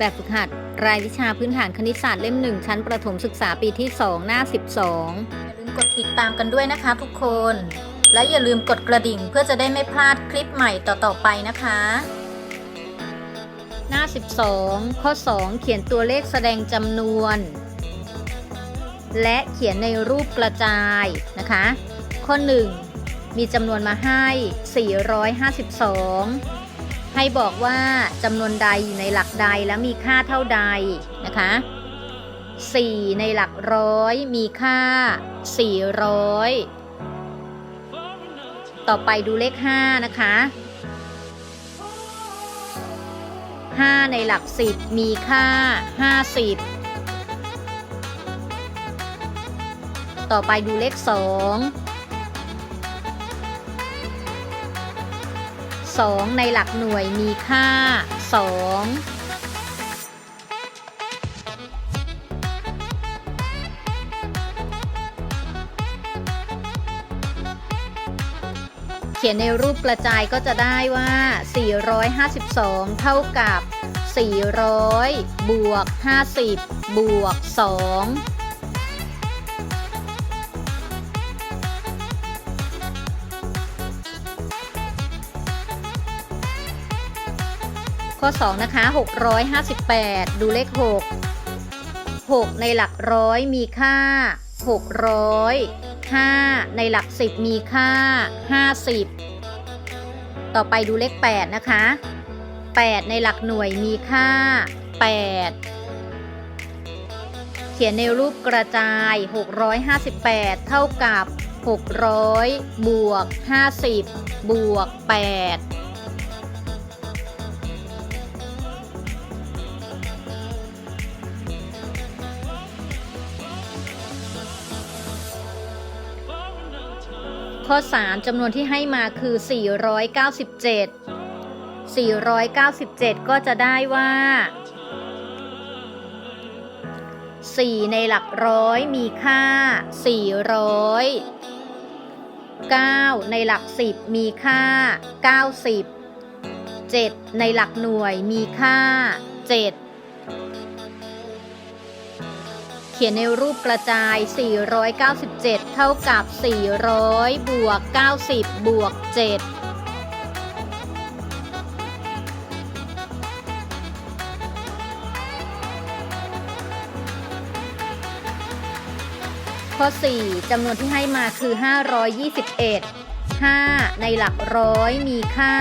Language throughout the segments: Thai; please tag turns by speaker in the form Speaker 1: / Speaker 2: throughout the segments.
Speaker 1: แบบฝึกหัด รายวิชาพื้นฐานคณิตศาสตร์เล่ม1ชั้นประถมศึกษาปีที่ 2 หน้า 12 อย่าลืมกดติดตามกันด้วยนะคะทุกคน และอย่าลืมกดกระดิ่งเพื่อจะได้ไม่พลาดคลิปใหม่ต่อๆไปนะคะ หน้า 12 ข้อ 2 เขียนตัวเลขแสดงจำนวน และเขียนในรูปกระจายนะคะ ข้อ 1 มีจำนวนมาให้ 452 ให้บอกว่าจำนวนใดอยู่ในหลักใดและมีค่าเท่าใดนะคะ 4 ในหลักร้อยมีค่า 400 ต่อไปดูเลข 5 นะคะ 5 ในหลัก 10 มีค่า 50 ต่อไปดูเลข 2 2 ในหลักหน่วยมีค่า2เขียนในรูปกระจายก็จะได้ว่า 452 เท่ากับ 400 บวก 50 บวก 2 ข้อ 2 นะคะ 658 ดูเลข 6 6 ในหลักร้อยมีค่า 600 5 ในหลัก 10 มีค่า 50 ต่อไปดูเลข 8 นะคะ 8 ในหลักหน่วยมีค่า 8 เขียนในรูปกระจาย 658 เท่ากับ 600 บวก 50 บวก 8 ข้อ 3จำนวนที่ให้มาคือ 497 497 ก็จะได้ว่า 4 ในหลักร้อยมีค่า 400 9 ในหลัก 10 มีค่า 90 7 ในหลักหน่วยมีค่า 7 ขียนในรูปกระจาย 497 เท่ากับ 400 บวก 90 บวก 7ข้อ 4จำนวนที่ให้มาคือ 521 5 ในหลักร้อยมีค่า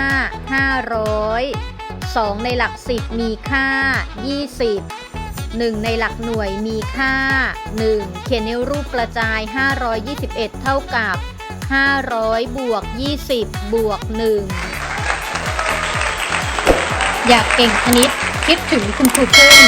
Speaker 1: 500 2 ในหลัก 10 มีค่า 20 1 ในหลักหน่วยมีค่า 1 เขียนในรูปกระจาย 521 เท่ากับ 500 บวก 20 บวก 1 อยากเก่งคณิตคิดถึงคุณครูเพิ่ม